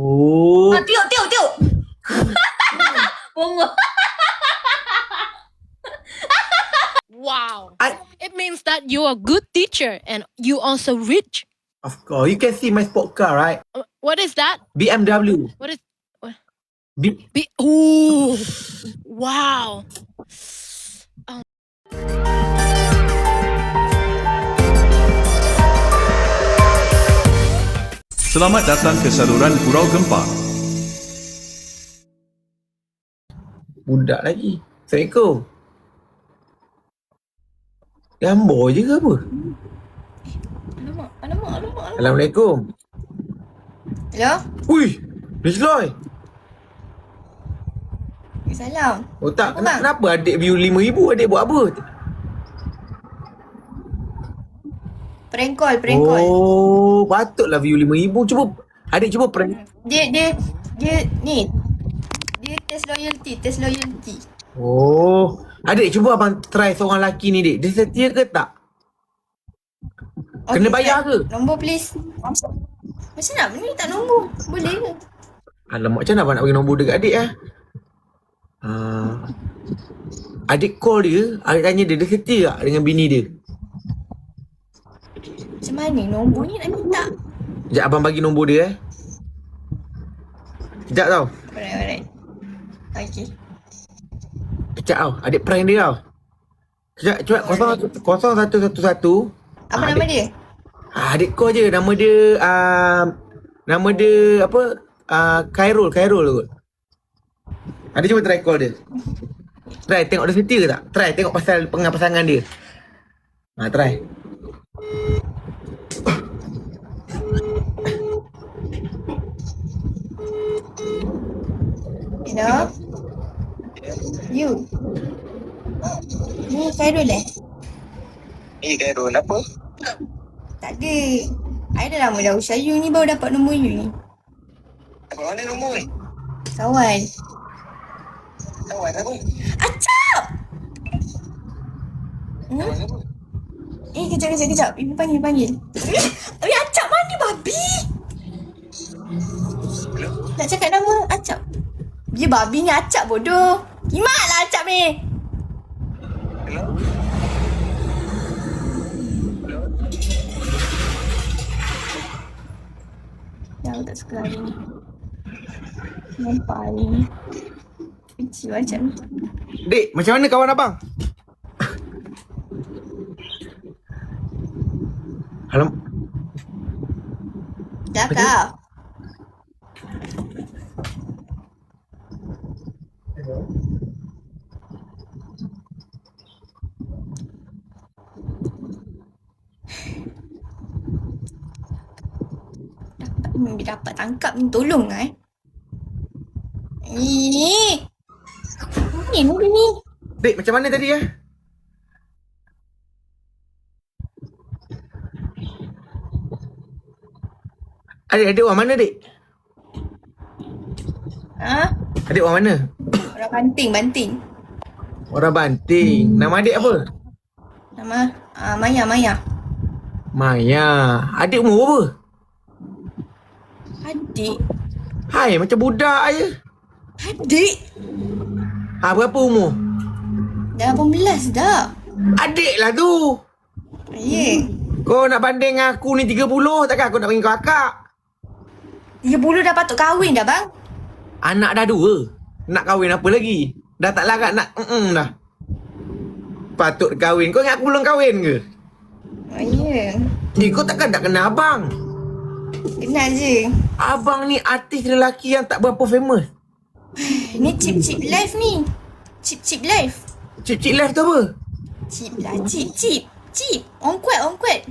Oh. Ah, tiup, tiup, tiup. Bongo. Wow. I, It means that you are a good teacher and you also rich. of course, you can see my sport car, right? Uh, What is that? BMW. What is B- be Ooh. Wow. Selamat datang ke saluran Gurau Gempar. Budak lagi. Assalamualaikum. Gambar je ke apa? Alamak, alamak, alamak. alamak. Assalamualaikum. Hello? Ui, Rizloy. Salam. Oh tak, Apa, kenapa, kenapa adik view RM5,000? Adik buat apa? Prank call, prank call. Oh, patutlah view RM5,000. Cuba, adik cuba prank. Dia, dia, dia, ni. Dia test loyalty, test loyalty. Oh, adik cuba abang try seorang lelaki ni, dik. Dia setia ke tak? Kena bayar ke? Nombor please. Macam nak ni tak nombor? Boleh ke? Alamak, macam mana abang nak bagi nombor dekat adik eh? Uh, adik call dia, adik tanya dia, dia setia tak dengan bini dia? Macam mana nombor ni nak minta? Sekejap abang bagi nombor dia eh. Sekejap tau. Alright, alright. Okay. Sekejap tau. Adik prank dia tau. Sekejap, cepat. Kosong, kosong satu satu satu. Apa Ah, nama adik, dia? Ah, adik call je. Nama dia, uh, nama dia apa? Uh, Khairul, Khairul kot. Adik cuba try call dia. Try, tengok dia setia ke tak? Try, tengok pasal pengang pasangan dia. Ha, try. Hello? You? Ni Khairul eh? Eh, Khairul, apa? Tak ada. I dah lama dah usia you ni baru dapat nombor you ni. Apa mana nombor ni? Kawan. Kawan apa? Acap! Hmm? Apa? Eh, kejap, kejap, kejap. Ibu panggil, panggil. Eh, Acap mana babi? Nak cakap nama Acap. Dia babi ni Acap bodoh. Kimak lah Acap ni. Hello? Dah aku tak suka hari ni. Nampak hari ni. Kecil macam ni. Dek, macam mana kawan abang? Alam, Dah kau. Dapat ni, dia dapat tangkap ni tolong lah eh. Ini. Ni, ni, ni. dek macam mana tadi eh? Adik, adik orang mana dek? Ha? Adik orang mana? Orang banting, banting. Orang Banting. Nama adik apa? Nama uh, Maya, Maya. Maya. Adik umur berapa? Adik. Hai, macam budak je. Adik. Ha, berapa umur? Dah 18 dah. Adik lah tu. Ya. Yeah. Kau nak banding aku ni 30, takkan aku nak panggil kau akak? 30 dah patut kahwin dah bang. Anak dah dua. Nak kahwin apa lagi? Dah tak larat nak mm dah. Patut kahwin. Kau ingat aku belum kahwin ke? Oh, ya. Eh, kau takkan tak kenal abang? Kenal je. Abang ni artis lelaki yang tak berapa famous. Ni chip-chip life ni. Chip-chip life. Cik-cik left tu apa? Chip lah, chip, chip. Chip. On kuat, on kuat.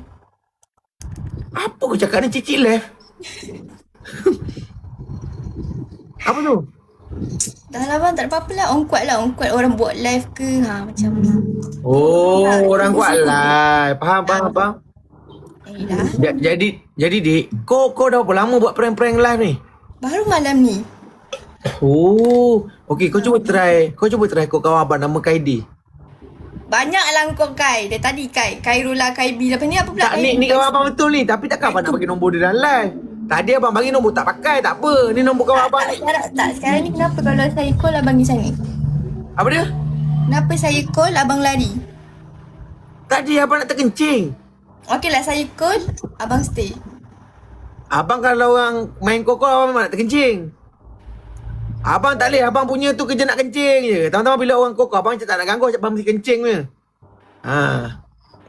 Apa kau cakap ni cik-cik left? apa tu? Dah lah bang, tak ada apa-apa lah. On kuat lah, on kuat. Orang buat live ke. Ha, macam ni. Oh, orang kuat live. Faham, faham, faham. Ja- jadi, jadi dik, kau kau dah berapa lama buat prank-prank live ni? Baru malam ni. Oh, okey kau cuba try. Kau cuba try kau kawan abang nama Kaidi. Banyak lah kau Kai. Dia tadi Kai. Kairula, Kaibi. Lepas ni apa pula? Tak, ni, ni kawan abang betul ni. Tapi takkan abang nak bagi nombor dia dalam live. Tadi abang bagi nombor tak pakai, tak apa. Ni nombor kawan abang Tak, ni. sekarang, tak, sekarang ni kenapa kalau saya call abang di sana? Apa dia? Kenapa saya call abang lari? Tadi abang nak terkencing. Okey lah saya call, abang stay. Abang kalau orang main kokol abang memang nak terkencing. Abang tak boleh, abang punya tu kerja nak kencing je. Teman-teman bila orang kokol, abang tak nak ganggu, abang mesti kencing je. Ha.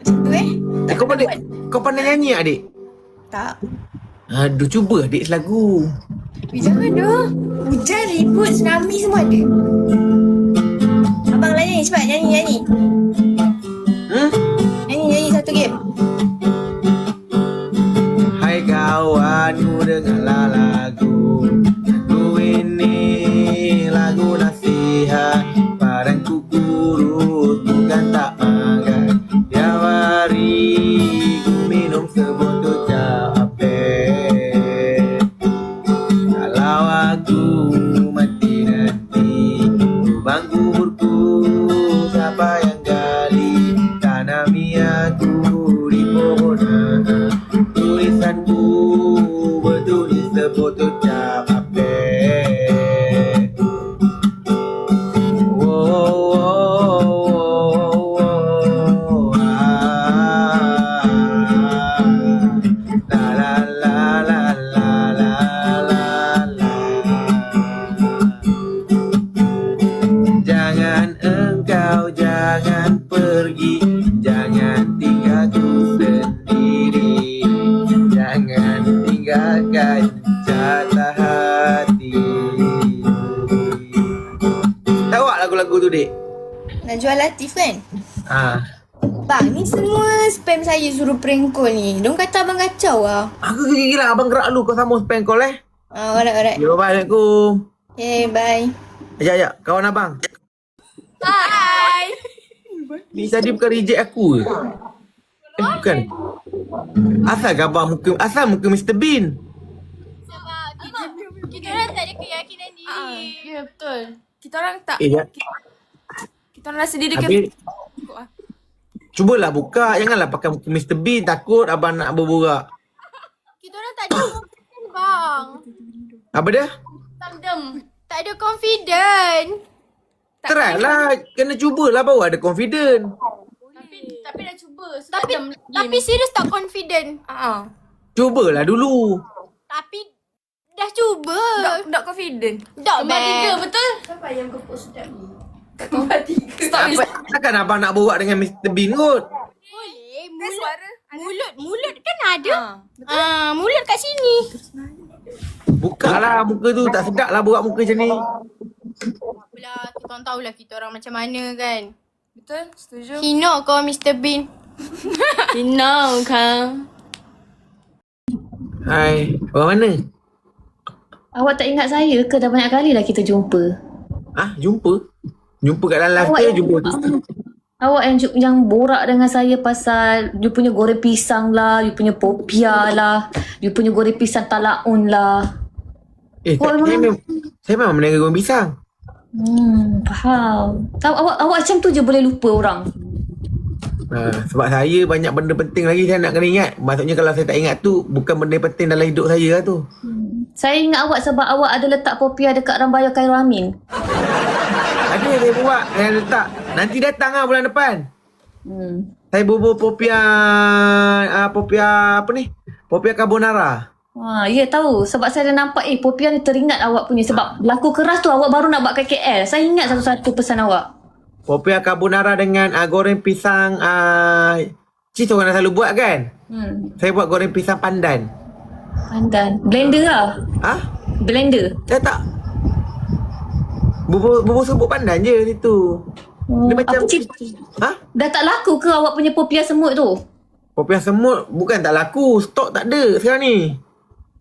Macam eh? Eh, kau pandai, kau pandai nyanyi adik? Tak. Aduh, cuba adik selagu. Eh, jangan dah. Hujan, ribut, tsunami semua ada. Abang nyanyi, cepat nyanyi, kawan, ku Latif kan? Ah, Bang, ni semua spam saya suruh prank call ni. Diorang kata abang kacau lah. Aku gila abang gerak lu kau sama spam call eh Ah, alright, alright. Ya, Assalamualaikum Okay, bye. Ajak, ajak, kawan abang Bye. Ni tadi bukan reject aku ke? Eh, bukan Asal gambar muka, asal muka Mr. Bean? Kita orang tak ada keyakinan diri. Ya, betul. Kita orang tak, Eh, ya. Kita orang rasa diri Habis Cubalah buka Janganlah pakai muka Mr. Bean Takut abang nak berborak Kita orang tak ada confident bang. Apa dia? Samdem. Tak ada confident. Try lah Kena cubalah baru ada confident Tapi tapi dah cuba. Tapi tapi serius tak confident. Ah, Cubalah dulu Tapi dah cuba. tak, tak confident. Tak betul? Siapa yang post sedap ni? Nombor tiga. Stop Apa, Takkan abang nak borak dengan Mr. Bean kot Boleh. Mulut mulut mulut kan ada. Ah, Ah, mulut kat sini. Buka lah muka tu Tak sedap lah borak muka macam ni Apalah, kita orang tahulah kita orang macam mana kan. Betul? Setuju? Hina kau Mr. Bean. Hina kau. Hai Orang mana? Awak tak ingat saya ke dah banyak kali dah kita jumpa? Ah, jumpa? Jumpa kat dalam live ke yang, jumpa tu? awak yang, yang borak dengan saya pasal you punya goreng pisang lah, you punya popia lah, you punya goreng pisang talaun lah. Eh, Oh, tak, saya, memang- memang, saya memang meniaga goreng pisang Hmm, faham. Tahu awak awak macam tu je boleh lupa orang. Ah, sebab saya banyak benda penting lagi saya nak kena ingat. Maksudnya kalau saya tak ingat tu bukan benda penting dalam hidup saya lah tu. Saya ingat awak sebab awak ada letak popia dekat Rambaya Khairul Amin. Ada saya buat saya letak. Nanti datang lah bulan depan. Hmm. Saya bubur popia uh, popia apa ni? Popia carbonara. Ha, ya tahu sebab saya dah nampak eh popia ni teringat awak punya sebab laku keras tu awak baru nak buat kat KL. Saya ingat satu-satu pesan awak. Popia carbonara dengan uh, goreng pisang uh, cheese orang dah selalu buat kan? Hmm. Saya buat goreng pisang pandan. Pandan. Blender lah. Ah? Blender. Saya tak. Bubur bubur sebut pandan je situ. Oh, Dia macam apa? Ha? Dah tak laku ke awak punya popia semut tu? Popia semut bukan tak laku, stok tak ada sekarang ni.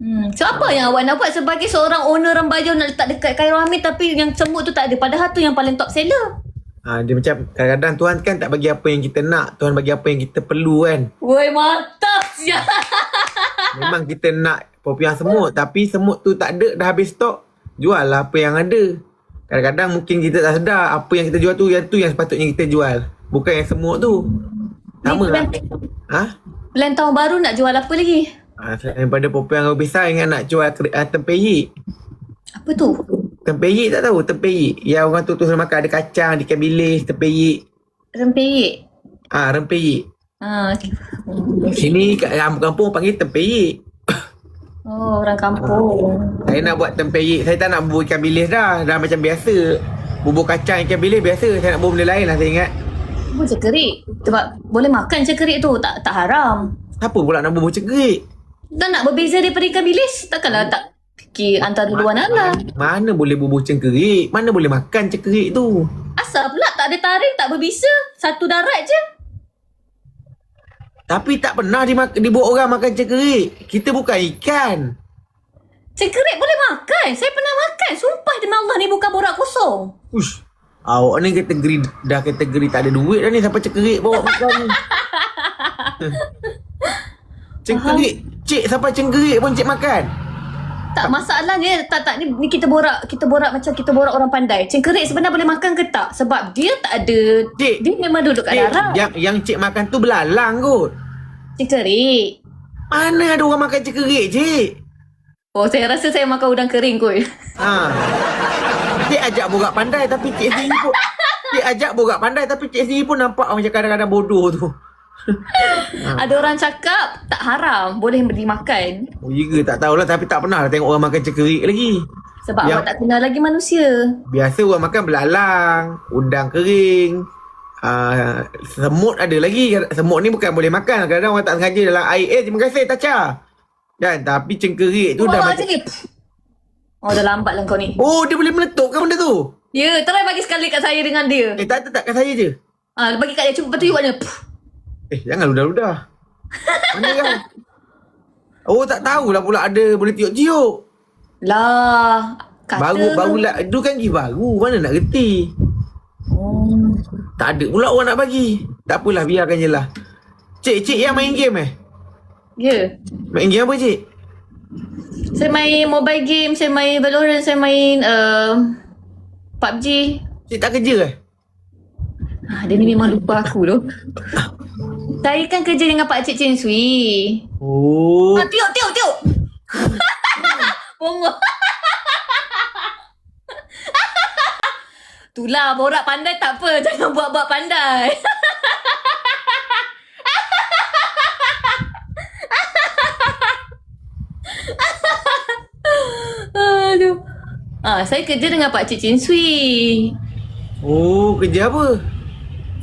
Hmm. So apa yang awak nak buat sebagai seorang owner Rambaya nak letak dekat Khairul Amin tapi yang semut tu tak ada. Padahal tu yang paling top seller. Ha, dia macam kadang-kadang Tuhan kan tak bagi apa yang kita nak, Tuhan bagi apa yang kita perlu kan. Woi mantap siap. Memang kita nak popia semut tapi semut tu tak ada dah habis stok. Jual lah apa yang ada. Kadang-kadang mungkin kita tak sedar apa yang kita jual tu yang tu yang sepatutnya kita jual. Bukan yang semut tu. Sama lah. Ha? plan tahun baru nak jual apa lagi? Ah, daripada popiah dengan pisang ingat nak jual keri- ah, tempeyik. Apa tu? Tempeyik tak tahu tempeyik. Yang orang tu tu selalu makan ada kacang, ada ikan bilis, tempeyik. Rempeyek. Ah, rempeyik. Ah, okay. Sini kat kampung panggil tempeyik. Oh, orang kampung. Saya nak buat tempeyik. Saya tak nak bubur ikan bilis dah. Dah macam biasa. Bubur kacang ikan bilis biasa. Saya nak bubur benda lain lah saya ingat. Bubur cekerik. Sebab boleh makan cekerik tu. Tak tak haram. Siapa pula nak bubur cekerik? Dan nak berbeza daripada ikan bilis. Takkanlah tak fikir antara dua lah. Mana boleh bubur cengkerik? Mana boleh makan cengkerik tu? Asal pula tak ada taring, tak berbisa. Satu darat je. Tapi tak pernah dimak- dibuat orang makan cengkerik. Kita bukan ikan. Cekerik boleh makan. Saya pernah makan. Sumpah demi Allah ni bukan borak kosong. Ush. Awak ni kategori dah kategori tak ada duit dah ni sampai cengkerik bawa makan ni. cengkerik. Cik sampai cengkerik pun cik makan. Tak masalahnya tak tak ni, ni kita borak kita borak macam kita borak orang pandai. Cengkerik sebenarnya boleh makan ke tak? Sebab dia tak ada Cik. dia memang duduk kat Cik, darat. yang, yang cik makan tu belalang kot. Cengkerik. Mana ada orang makan cengkerik cik? Oh saya rasa saya makan udang kering kot. Ha. Cik ajak borak pandai tapi cik sendiri pun Cik ajak borak pandai tapi cik sendiri pun nampak macam kadang-kadang bodoh tu. Ada orang cakap tak haram boleh dimakan. Oh ya ke tak tahulah tapi tak pernah lah tengok orang makan cengkerik lagi. Sebab Yang- awak tak kenal lagi manusia. Biasa orang makan belalang, udang kering, uh, semut ada lagi. Semut ni bukan boleh makan. Kadang-kadang orang tak sengaja dalam air. Eh, terima kasih Tacha. Kan, tapi cengkerik tu dah Bawa macam... ni. Oh dah lambat lah kau ni. Oh, dia boleh meletup kan benda tu? Ya, try bagi sekali kat saya dengan dia. Eh, tak, tak, tak, kat saya je. Ah, bagi kat dia cuba lepas tu you buat dia. Eh, jangan ludah-ludah. Mana kan? Oh, tak tahulah pula ada boleh tiup-tiup. Lah, kata Baru, barulah. Itu kan gift baru. Mana nak reti? Oh. Tak ada pula orang nak bagi. Tak apalah, biarkan je lah. Cik, cik yang main game eh? Ya. Main game apa cik? Saya main mobile game, saya main Valorant, saya main uh, PUBG. Cik tak kerja eh? Ah, dia ni memang lupa aku tu. Saya kan kerja dengan Pak Cik Chin Sui. Oh. Ah, tiup, tiup, tiup. Bongo. Itulah, borak pandai tak apa. Jangan buat-buat pandai. Aduh. Ah, saya kerja dengan Pak Cik Chin Sui. Oh, kerja apa?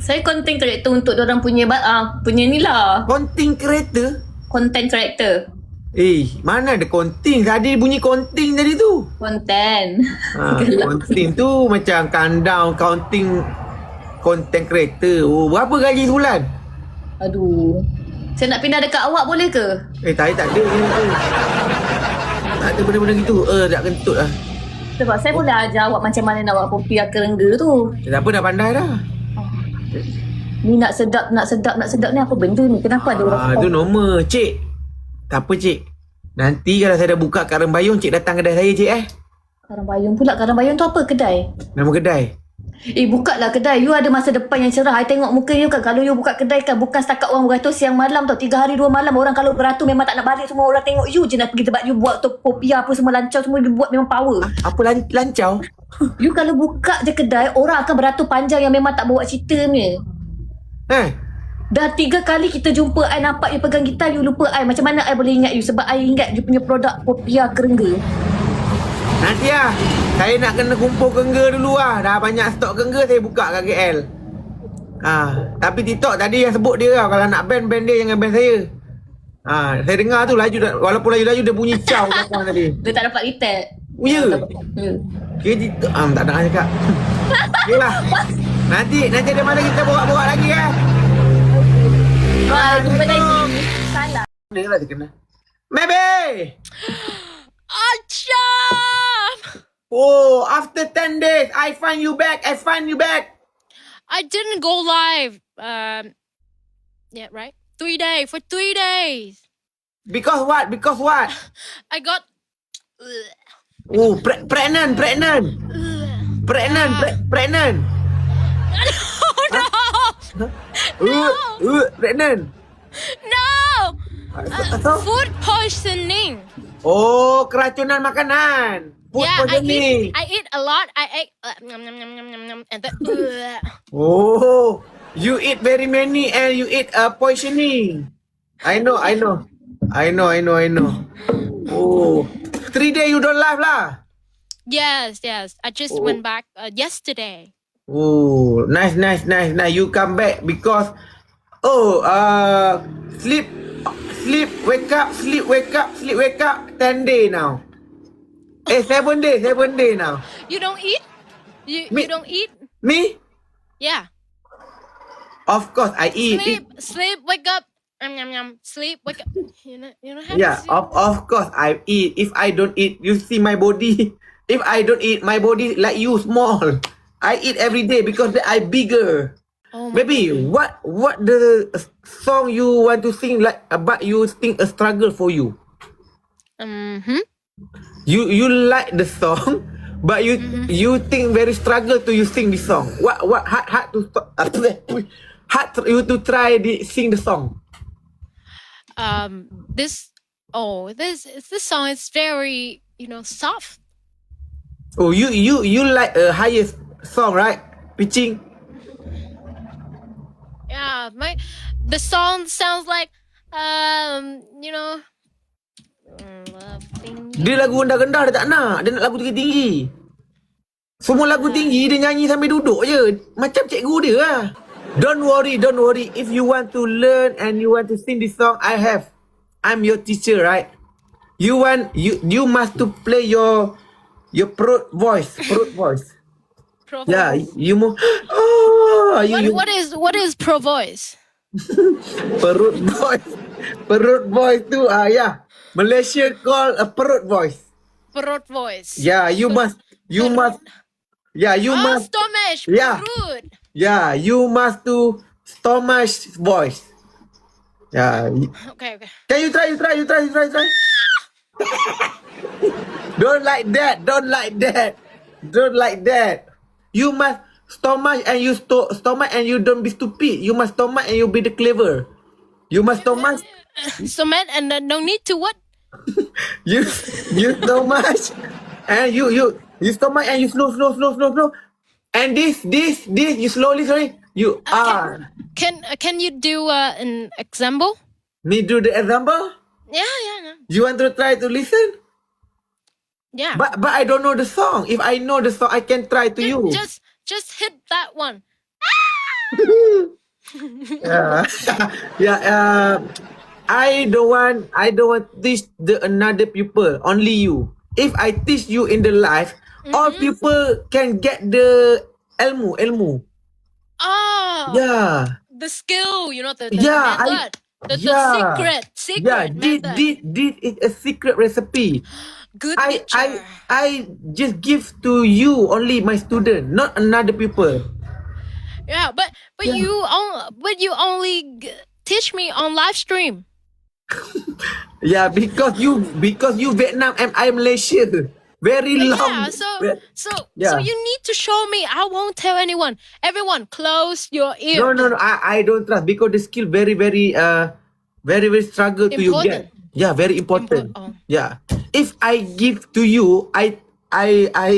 Saya content creator untuk orang punya ah, punya ni lah. Konting kereta? Content creator. Eh, mana ada konting? Tadi bunyi konting tadi tu. Content. Ha, konting tu macam countdown, counting content creator. Oh, berapa gaji sebulan? Aduh. Saya nak pindah dekat awak boleh ke? Eh, tak, tak ada. Tak ada benda-benda gitu. Eh, tak kentut lah. Sebab saya boleh ajar awak macam mana nak buat kopi kerengga tu. Eh, tak apa, dah pandai dah. Ni nak sedap, nak sedap, nak sedap ni apa benda ni? Kenapa ada orang Ah, tu normal. Cik, tak apa cik. Nanti kalau saya dah buka kat Rembayung, cik datang kedai saya cik eh. Karang Bayung pula. Karang Bayung tu apa kedai? Nama kedai. Eh buka lah kedai. You ada masa depan yang cerah. I tengok muka you kan. Kalau you buka kedai kan bukan setakat orang beratus siang malam tau. Tiga hari dua malam orang kalau beratus memang tak nak balik. Semua orang tengok you je nak pergi tempat you buat tu kopi apa semua lancar semua you buat memang power. Apa lan- lancau? You kalau buka je kedai orang akan beratus panjang yang memang tak bawa cerita ni. Eh, Dah tiga kali kita jumpa I nampak you pegang gitar You lupa I Macam mana I boleh ingat you Sebab I ingat you punya produk Popia kerengga nanti lah. Saya nak kena kumpul kengga dulu lah. Dah banyak stok kengga saya buka kat KL. Ah, tapi TikTok tadi yang sebut dia lah. Kalau nak band, band dia jangan band saya. Ah, saya dengar tu laju dah, walaupun laju-laju dia bunyi caw belakang tadi. Dia tak dapat retag Oh, ya? Ya Kira TikTok, ah, tak nak cakap. Okay lah. Nanti, nanti ada mana kita borak-borak lagi eh. Wah, jumpa lagi Salah Dia lah dia kena. Maybe! Acham! Oh, after 10 days, I find you back. I find you back. I didn't go live. Um, yeah, right. Three days for three days. Because what? Because what? I got. Oh, pre- pregnant, pregnant. Pregnant, pre- pregnant. Oh no! Uh, uh, pregnant. No! Uh, food poisoning. Oh, keracunan makanan. Food yeah, I eat. I eat a lot. I eat Uh, nom, nom, nom, nom, nom, nom, and then. Uh, Oh, you eat very many and you eat uh, poisoning. I know, I know. I know, I know, I know. Oh, three days you don't laugh lah. yes, yes. I just Oh. went back uh, yesterday. Oh, nice, nice, nice, nice. You come back because, oh, uh, sleep, sleep, wake up, sleep, wake up, sleep, wake up. Ten day now. Eh, seven day, seven day now. You don't eat. You Me- you don't eat. Me, Yeah. of course, I eat. Sleep. Sleep. Wake up. Um, yum, yum. Sleep. Wake up. You know. You know how. Yeah, to of of course I eat. If I don't eat, you see my body. If I don't eat, my body like you small. I eat every day because I bigger. Oh my. Maybe what what the song you want to sing like about you think a struggle for you. Mm-hmm. You you like the song, but you you think very struggle to you sing the song. What what hard hard to hard to you to try the sing the song. Um. This. Oh, this this song is very you know soft. Oh, you you you like a highest song, right? Pitching. Yeah. My. The song sounds like um. You know. Dia lagu rendah-rendah dia tak nak. Dia nak lagu tinggi-tinggi. Semua lagu tinggi dia nyanyi sambil duduk je. Macam cikgu dia lah. Don't worry, don't worry. If you want to learn and you want to sing this song, I have. I'm your teacher, right? You want you you must to play your your perut voice, perut voice. Pro Yeah, you mo oh, you, What, you what is what is pro voice? perut voice. Perut voice tu ah yeah. Malaysia call a perut voice. Perut voice. Yeah, you must you must Yeah, you oh, must stomach. Yeah. Perut. Yeah, you must do stomach voice. Yeah. Okay, okay. Can you try? You try? You try? You try? You try? don't like that. Don't like that. Don't like that. You must stomach and you sto- stomach and you don't be stupid. You must stomach and you be the clever. You must stomach. Stomach and uh, no need to what? You you stomach and you you you stomach and you slow slow slow slow slow. And this this this you slowly slowly you are. Can uh, can you do uh, an example? Me do the example. Yeah, yeah, yeah. You want to try to listen? yeah. But but I don't know the song. If I know the song, I can try to Ju- you. Just just hit that one. yeah. yeah. Uh, I don't want. I don't want teach the another people. Only you. If I teach you in the life, all Mm-hmm. people can get the ilmu. Ilmu. Oh, Yeah. the skill, you know, the, the Yeah, I- method. the, the yeah. secret, secret Yeah. This method. this this is a secret recipe. Good I. I I just give to you only my student, not another people. yeah, but but Yeah. you on, but you only teach me on live stream. Yeah, because you because you Vietnam and I Malaysia. Very long. Yeah, so so so you need to show me. I won't tell anyone. Everyone, close your ears. no, no, no. I, I don't trust because the skill very, very, uh, very, very struggle to you get. Yeah, very important. Impor- oh. Yeah. If I give to you, I, I, I,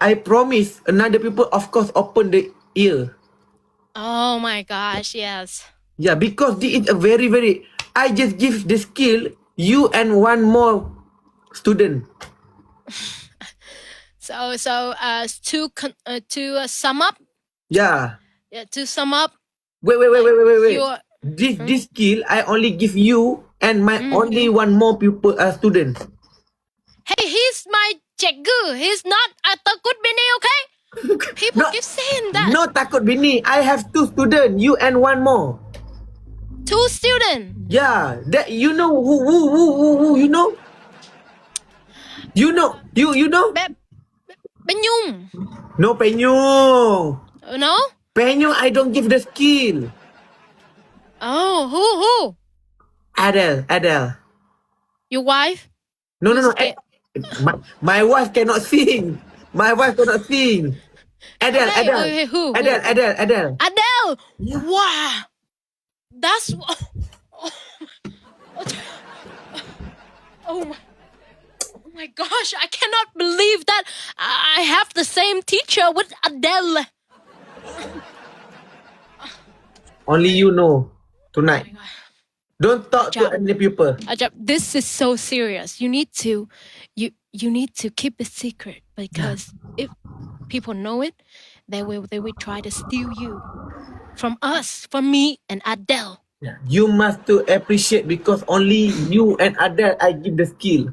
I promise another people, of course, open the ear. Oh my gosh, yes. Yeah, because this is a very, very. I just give the skill you and one more student. So so uh to con- uh, to uh, sum up, Yeah. yeah, to sum up Wait, wait, wait, wait, wait, wait, wait. your This this skill I only give you and my Mm. only one more pupil uh, student. Hey, he's my cikgu. He's not a takut bini, okay? People No, keep saying that. No takut bini. I have two student. You and one more. Two student. Yeah, that you know who who who who, who you know. You know you you know. Be- Benyum. No penyung. No? Penyung I don't give the skill. Oh, who who? Adele Adele. Your wife? No no no. Who's eh, My, my wife cannot sing. My wife cannot sing. Adele Adele. okay, who, who? Adele Adele Adele. Adele. Wow. That's Oh oh, oh, my. Oh my gosh, I cannot believe that I have the same teacher with Adele. Only you know tonight. Oh Don't talk to any people. Uh, Ajab, this is so serious. You need to you you need to keep it secret because if people know it, they will they will try to steal you from us, from me and Adele. Yeah. You must to appreciate because only you and Adele I give the skill.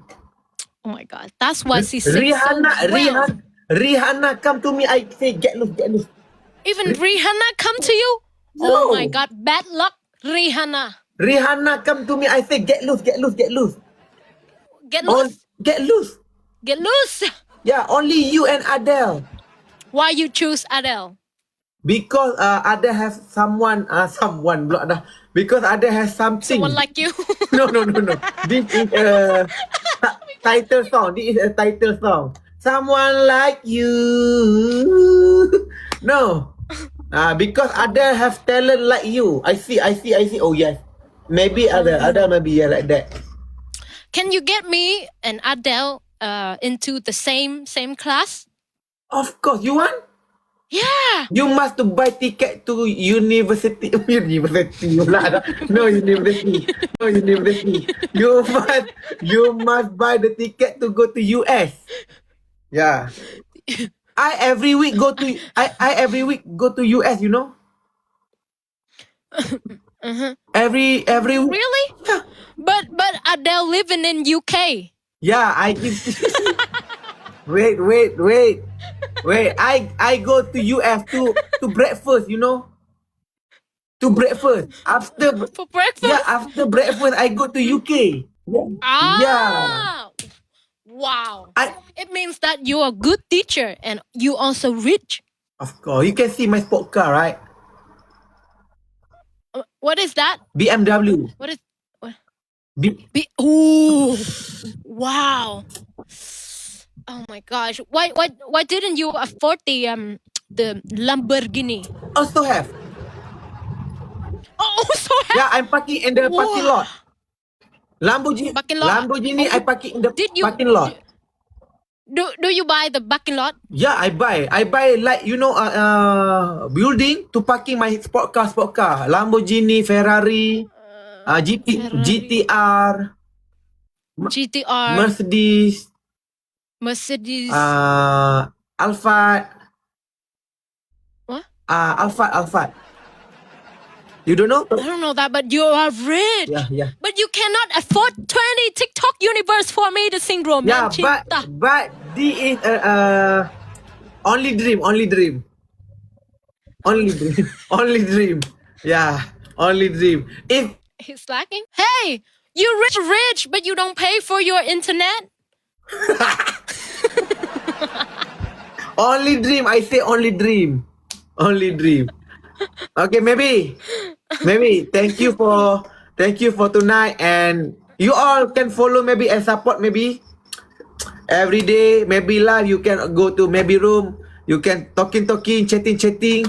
Oh my god, that's why she sings Rihanna, so well. Rihanna, Rihanna come to me. I say get loose, get loose. Even Rihanna come to you? No. Oh my god, bad luck, Rihanna. Rihanna come to me. I say get loose, get loose, get loose. Get On, loose, get loose. get loose. Yeah, only you and Adele. Why you choose Adele? Because uh, Adele has someone, uh, someone block dah. Because Adele has something. Someone like you. no, no, no, no. This is a title song. This is a title song. Someone like you. No. Uh, because Adele have talent like you. I see, I see, I see. Oh yes. Maybe Adele, Adele maybe yeah like that. Can you get me and Adele uh, into the same same class? Of course, you want? Yeah. You must to buy ticket to university. university. No university. No university. You must you must buy the ticket to go to US. Yeah. I every week go to I I every week go to US, you know? Uh-huh. Every every week. Really? But but Adele living in UK. Yeah, I Wait, wait, wait. Wait, I I go to US to to breakfast, you know? To breakfast. After For breakfast? Yeah, after breakfast, I go to UK. Ah. Yeah. Wow. I, It means that you're a good teacher and you also rich. of course, you can see my sport car, right? Uh, What is that? BMW. What is what? B- Be Ooh. Wow. Oh my gosh. Why why why didn't you afford the um the Lamborghini? also have. Oh, so Yeah, I'm parking in the parking Wow. lot. Lamborghini. Parking lot. Lamborghini, I parking in the Did you parking lot. do do you buy the parking lot? Yeah, I buy. I buy like you know, uh, uh building to parking my sport car, sport car. Lamborghini, Ferrari, uh, GT, Ferrari. GTR, GTR, Mercedes, Mercedes. uh, Alpha. What? Uh, Alphard, Alphard. You don't know? I don't know that, but you are rich. Yeah, yeah. But you cannot afford 20 TikTok universe for me to sing Yeah, but but this is a uh, only dream, only dream, only dream, only dream. Yeah, only dream. If He's slacking. Hey, you rich, rich, but you don't pay for your internet. only dream, I say only dream, only dream. Okay, maybe, maybe. Thank you for thank you for tonight, and you all can follow maybe and support maybe every day. Maybe live you can go to maybe room. You can talking talking, chatting chatting.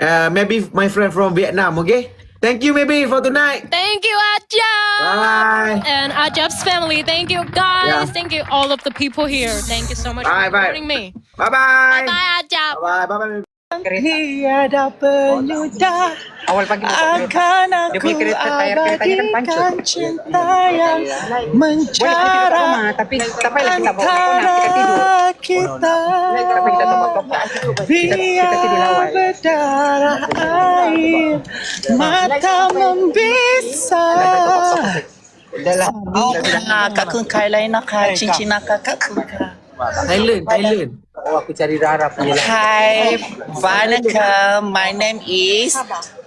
Uh, maybe my friend from Vietnam. Okay. Thank you, maybe for tonight. Thank you, Ajab. Bye. And Ajab's family. Thank you, guys. Yeah. Thank you, all of the people here. Thank you so much Bye, for bye. supporting me. Bye bye. Bye, Ajab. Bye bye. Bye bye. Tiada penyudah Awal pagi akan Dia aku punya kereta tayar keretanya kan pancur. abadikan cinta yang Boleh kita mencara payahlah kita bawa telefon nak kita tidur. antara kita Tapi kita tak bawa toprak. Kita, kita tidur biar berdarah air mata membisa Dalam Kak kun kai lain nak cincin nak kak kun Thailand, Thailand. Oh aku cari Rara punya lah. Hi, Vanaka. My name is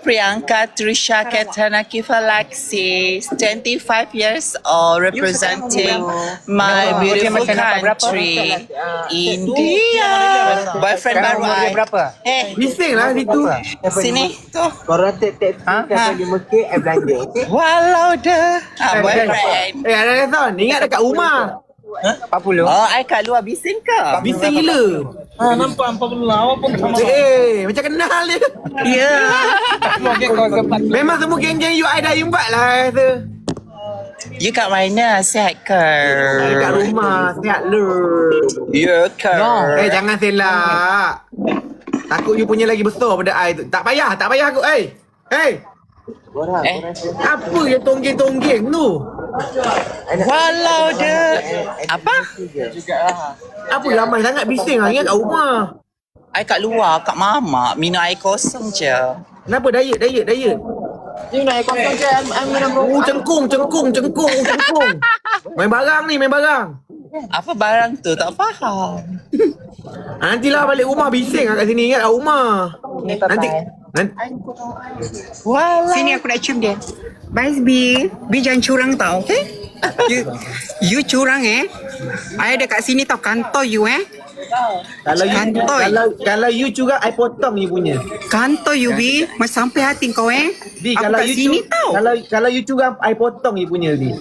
Priyanka Trisha Ketana Kifalaksis, 25 years old, representing my beautiful country, India. Boyfriend baru I. berapa? Eh, Bising lah situ. sini. Korang take taxi Ha? kan pergi Mekah, eh belanja? Walau dah. Ah, boyfriend. Eh, ada kata, ingat dekat rumah. 40. Oh, I kat luar bising ke? Bising gila. Ha, nampak 40 awak pun sama. Eh, macam kenal dia. Ya. Memang semua geng-geng you I dah imbat lah kata. You kat mana? Sihat ke? Dekat rumah, sihat le. Ya ke? Eh, jangan selak. Takut you punya lagi besar pada I tu. Tak payah, tak payah aku. Eh, hey. Eh. orang Apa yang tonggeng-tonggeng tu? Walau dia... Apa? Apa ramai sangat bising lah. Ingat kat rumah. I kat luar, kat mamak. Minum air kosong je. Kenapa diet, diet, diet? You nak kosong je, I'm, minum Oh, cengkung, cengkung, cengkung, cengkung. Main barang ni, main barang. Apa barang tu? Tak faham. Ah, Nantilah balik rumah bising lah kat sini. Ingat kat rumah. Nanti. Walau. Sini aku nak cium dia. Bye B. B jangan curang tau, okay? You, you curang eh. I ada kat sini tau kantor you eh. Kalau you, Kantoi. kalau kalau you curang, I potong you punya. Kantor you B. Mas sampai hati kau eh. Di, aku kalau kat you sini cu- tau. Kalau kalau you curang, I potong you punya ni.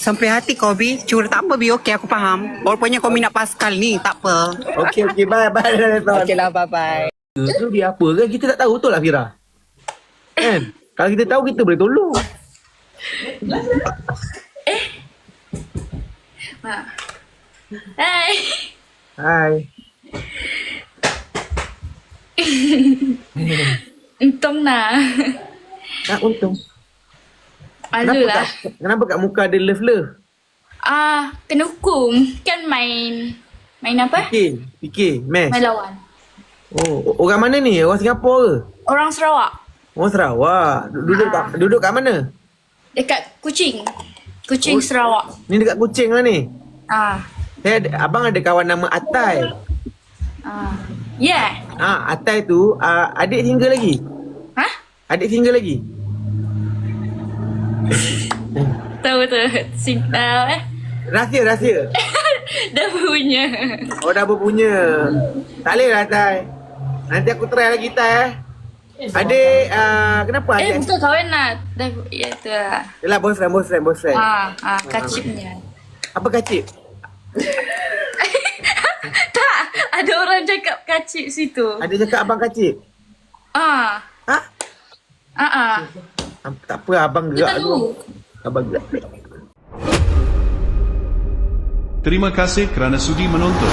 Sampai hati kau B. Curang tak apa B. Okay aku faham. Rupanya kau minat Pascal ni. Tak apa. Okey, okey, bye, bye. Okay lah, bye-bye. Itu dia apa kan? Kita tak tahu betul lah Fira. Kan? Kalau kita tahu, kita boleh tolong. Hai. Hai. Untung nak. Ah, untung. Malu lah. kat, kenapa kat muka ada love-love? Ah, kena hukum. Kan main... Main apa? Fikir, fikir, math. Main lawan. Oh, orang mana ni? Orang Singapura ke? Orang Sarawak. Orang Sarawak. Duduk kat, duduk kat mana? Dekat Kuching. Kuching Sarawak. Ni dekat Kuching lah ni. Ah. Saya ada, abang ada kawan nama Atai. Ah. Yeah. Ah, Atai tu uh, adik single lagi. Hah? Adik single lagi. Tahu tu. Cinta eh. Rahsia, rahsia. Dah punya. Oh dah berpunya. Tak boleh lah Tai. Nanti aku try lagi Tai eh. Adik, uh, kenapa Eh, adik? betul kawan lah. Dah, ya tu lah. Yelah boyfriend, boyfriend, boyfriend. Ah, ah, kacipnya. Apa kacip? Tak, ada orang cakap kacip situ. Ada cakap abang kacip? Ah, Ha? ah, ah. Ah, Tak apa, abang gerak tak tahu. Abang gerak. Terima kasih kerana sudi menonton.